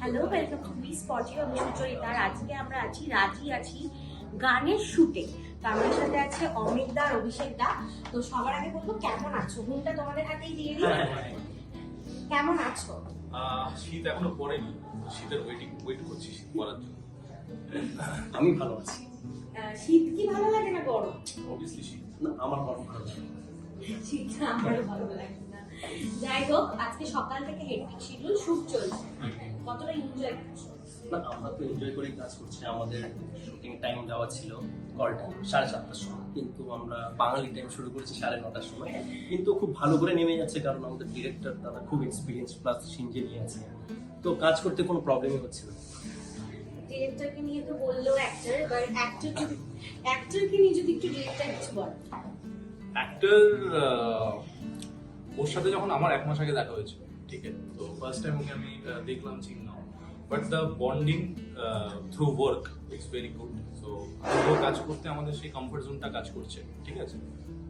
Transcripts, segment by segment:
Hello welcome to B আমি সুচরিতা আজকে আমরা আছি রাজি আছি গানের শুটে। তো আমাদের সাথে আছে অমিত দা অভিষেক দা। তো সবার আগে বলব কেমন আছো? ঘুমটা তোমাদের হাতেই দিয়ে দিই। কেমন আছো? শীত এখনও পড়েনি। শীতের ওয়েটিং ওয়েট করছি শীত পড়ার জন্য। আমি ভালো আছি। শীত কি ভালো লাগে না গরম? অবভিয়াসলি শীত। না আমার গরম ভালো লাগে শীতটা আমারও ভালো লাগে না। যাই হোক আজকে সকাল থেকে হেডফিক শিডিউল শুট চলছে। কতটা এনজয় করছ? না আমরা তো এনজয় করেই কাজ করছি। আমাদের শুটিং টাইম দেওয়া ছিল কল টাইম সাড়ে সাতটার সময়। কিন্তু আমরা বাঙালি টাইম শুরু করেছি সাড়ে নটার সময়। কিন্তু খুব ভালো করে নেমে যাচ্ছে কারণ আমাদের ডিরেক্টর দাদা খুব এক্সপিরিয়েন্স প্লাস সিনজে নিয়ে আছে। তো কাজ করতে কোনো প্রবলেমই হচ্ছে না। ডিরেক্টরকে নিয়ে তো বলল অ্যাক্টর এবার অ্যাক্টর অ্যাক্টরকে নিয়ে যদি একটু ডিরেক্টর কিছু বল। অ্যাক্টর ওর সাথে যখন আমার এক মাস আগে দেখা হয়েছিল ঠিক আছে? ফার্স্ট টাইম ওকে আমি দেখলাম দেখলাম now but the bonding through work it's very good so ও কাজ করতে আমাদের সেই কমফর্ট জোনটা কাজ করছে, ঠিক আছে?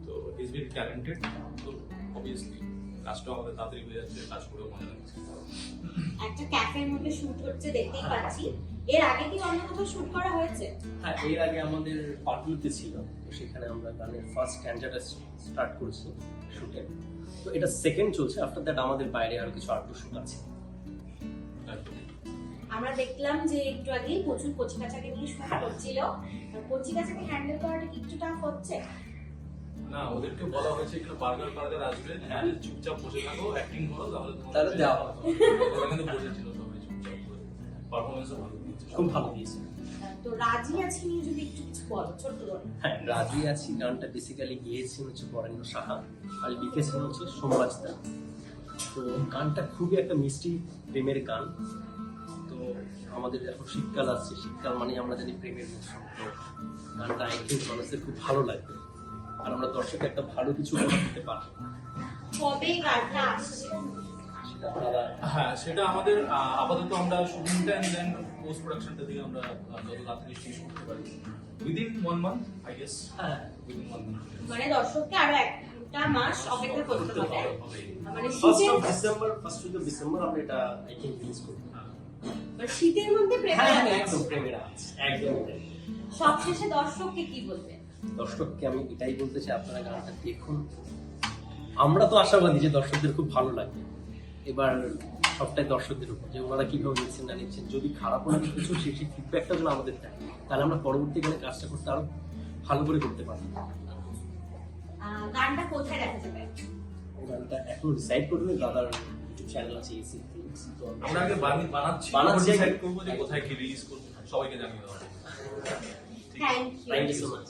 তো ইজ ভেরি ট্যালেন্টেড তো অবভিয়াসলি কাজটাও আমাদের তাড়াতাড়ি হয়ে যাচ্ছে কাজ করেও মজা লাগছে একটা ক্যাফের মধ্যে শুট হচ্ছে দেখতেই পাচ্ছি। এর আগে কি অন্য কোথাও শুট করা হয়েছে? হ্যাঁ এর আগে আমাদের পাটুলিতে ছিল তো সেখানে আমরা গানের ফার্স্ট স্ট্যান্ডার্ডটা স্টার্ট করছি শুটে। তো এটা সেকেন্ড চলছে আফটার দ্যাট আমাদের বাইরে আরও কিছু আর্ট শুট আছে। আমরা দেখলাম যে একটু আগে প্রচুর কচি কাচাকে নিয়ে শুট করছিল কচি কাচাকে হ্যান্ডেল করাটা কি একটু টাফ হচ্ছে? না ওদেরকে বলা হয়েছে এখানে বার্গার আসবে হ্যাঁ চুপচাপ বসে থাকো অ্যাক্টিং করো তাহলে তাহলে দেওয়া। ওরা কিন্তু বসেছিল সবাই চুপচাপ করে। পারফরমেন্সও ভালো দিয়েছে। খুব ভালো দিয়েছে। তো রাজি আছি নিয়ে যদি একটু কিছু বলো ছোট্ট করে হ্যাঁ রাজি আছি। গানটা বেসিক্যালি গিয়েছেন হচ্ছে বরেণ্য সাহা আর লিখেছেন হচ্ছে সোমরাজ দা তো গানটা খুবই একটা মিষ্টি প্রেমের গান। তো আমাদের এখন শীতকাল আসছে। শীতকাল মানে আমরা জানি প্রেমের মৌসুম। তো গানটা আই থিঙ্ক মানুষের খুব ভালো লাগবে। আর আমরা দর্শক একটা ভালো কিছু উপহার দিতে পারব। কবে গানটা আসছে? হ্যাঁ সেটা আমাদের আপাতত আমরা শুটিংটা এন্ড দেন পোস্ট প্রোডাকশনটা দিয়ে আমরা আহ, যত তাড়াতাড়ি শেষ করতে পারি। Within one month I guess হ্যাঁ। উইদিন ওয়ান মান্থ মানে দর্শককে আরও একটা মাস অপেক্ষা করতে হবে। মানে ফার্স্ট শীতের of December first week of December আমরা এটা আই থিঙ্ক রিলিজ করব। শীতের মধ্যে প্রেমের হ্যাঁ হ্যাঁ। একদম প্রেমের একদম। সবশেষে দর্শককে কি বলবে? দর্শককে আমি এটাই বলতে চাই আপনারা গানটা দেখুন। আমরা তো আশাবাদী যে দর্শকদের খুব ভালো লাগবে। এবার সবটাই দর্শকদের উপর যে ওনারা কীভাবে নিচ্ছেন না নিচ্ছেন যদি খারাপ লাগে কিছু সেই সেই ফিডব্যাকটা যেন আমাদের দেয় তাহলে আমরা পরবর্তীকালে কাজটা করতে আরও ভালো করে করতে পারব। আহ, গানটা কোথায় দেখা যাবে? গানটা এখন ডিসাইড করবে দাদার চ্যানেল আছে এসি তো আমরা আগে বানাচ্ছি বানাচ্ছি। ডিসাইড করব যে কোথায় কি রিলিজ করব সবাইকে জানিয়ে দেওয়া thank you thank you so much